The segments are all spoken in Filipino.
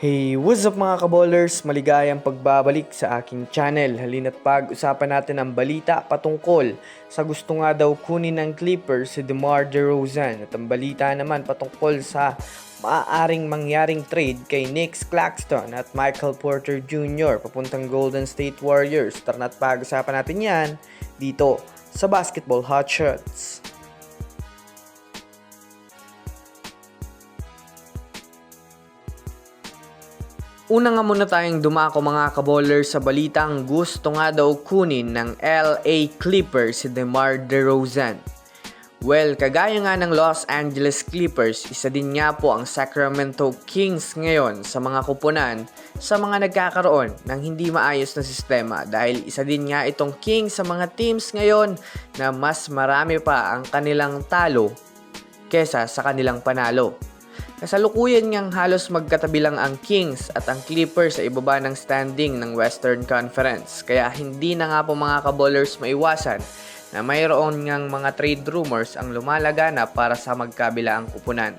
Hey, what's up mga kaballers? Maligayang pagbabalik sa aking channel. Halina't pag-usapan natin ang balita patungkol sa gusto nga daw kunin ng Clippers si DeMar DeRozan. At ang balita naman patungkol sa maaaring mangyaring trade kay Nick Claxton at Michael Porter Jr. papuntang Golden State Warriors. Tara na't pag-usapan natin yan dito sa Basketball Hot Shots. Una nga muna tayong dumako mga kabowler sa balitang gusto nga daw kunin ng LA Clippers si DeMar DeRozan. Well, kagaya nga ng Los Angeles Clippers, isa din nga po ang Sacramento Kings ngayon sa mga kupunan sa mga nagkakaroon ng hindi maayos na sistema dahil isa din nga itong Kings sa mga teams ngayon na mas marami pa ang kanilang talo kesa sa kanilang panalo. Kasalukuyan niyang halos magkatabi lang ang Kings at ang Clippers sa ibaba ng standing ng Western Conference. Kaya hindi na nga po mga kabowlers maiwasan na mayroon ngang mga trade rumors ang lumalagana para sa magkabilaang kupunan.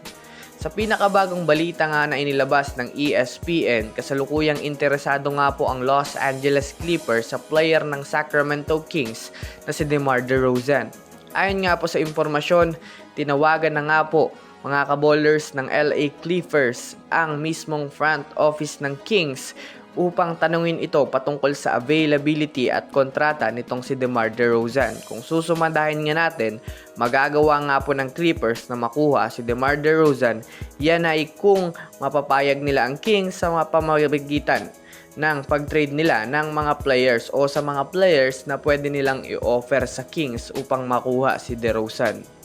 Sa pinakabagong balita nga na inilabas ng ESPN, kasalukuyang interesado nga po ang Los Angeles Clippers sa player ng Sacramento Kings na si DeMar DeRozan. Ayon nga po sa impormasyon, tinawagan na nga po mga kabowlers ng LA Clippers ang mismong front office ng Kings upang tanungin ito patungkol sa availability at kontrata nitong si DeMar DeRozan. Kung susumadahin nga natin, magagawa nga po ng Clippers na makuha si DeMar DeRozan, yan ay kung mapapayag nila ang Kings sa mga pamamagitan ng pag-trade nila ng mga players o sa mga players na pwede nilang i-offer sa Kings upang makuha si DeRozan.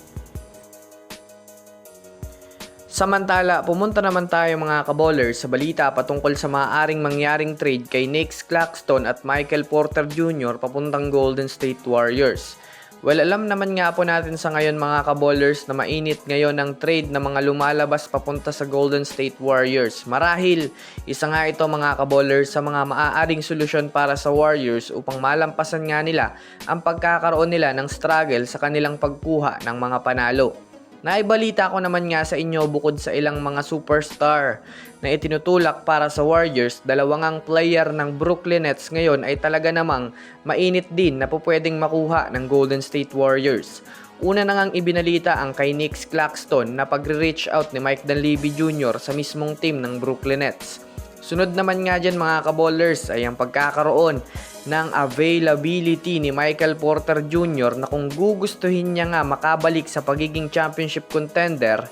Samantala, pumunta naman tayo mga kabowlers sa balita patungkol sa maaaring mangyaring trade kay Nick Claxton at Michael Porter Jr. papuntang Golden State Warriors. Well, alam naman nga po natin sa ngayon mga kabowlers na mainit ngayon ang trade ng mga lumalabas papunta sa Golden State Warriors. Marahil, isa nga ito mga kabowlers sa mga maaaring solusyon para sa Warriors upang malampasan nga nila ang pagkakaroon nila ng struggle sa kanilang pagkuha ng mga panalo. Naibalita ko naman nga sa inyo bukod sa ilang mga superstar na itinutulak para sa Warriors, dalawang ang player ng Brooklyn Nets ngayon ay talaga namang mainit din na po pwedeng makuha ng Golden State Warriors. Una na ngang ibinalita ang kay Nick Claxton na pagre-reach out ni Mike Dunleavy Jr. sa mismong team ng Brooklyn Nets. Sunod naman nga dyan mga kabowlers ay ang pagkakaroon ng availability ni Michael Porter Jr. na kung gugustuhin niya nga makabalik sa pagiging championship contender,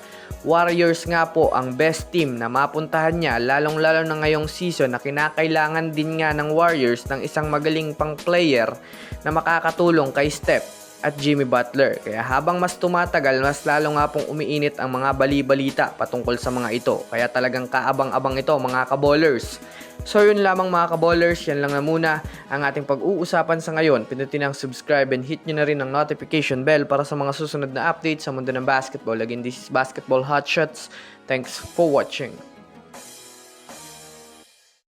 Warriors nga po ang best team na mapuntahan niya lalong lalo na ngayong season na kinakailangan din nga ng Warriors ng isang magaling pang player na makakatulong kay Steph at Jimmy Butler. Kaya habang mas tumatagal, mas lalo nga pong umiinit ang mga bali-balita patungkol sa mga ito. Kaya talagang kaabang-abang ito mga kabowlers. So yun lamang mga kabowlers, yan lang na muna ang ating pag-uusapan sa ngayon. Pinutin ang subscribe and hit nyo na rin ang notification bell para sa mga susunod na updates sa mundo ng basketball. Again, this is Basketball Hot Shots. Thanks for watching.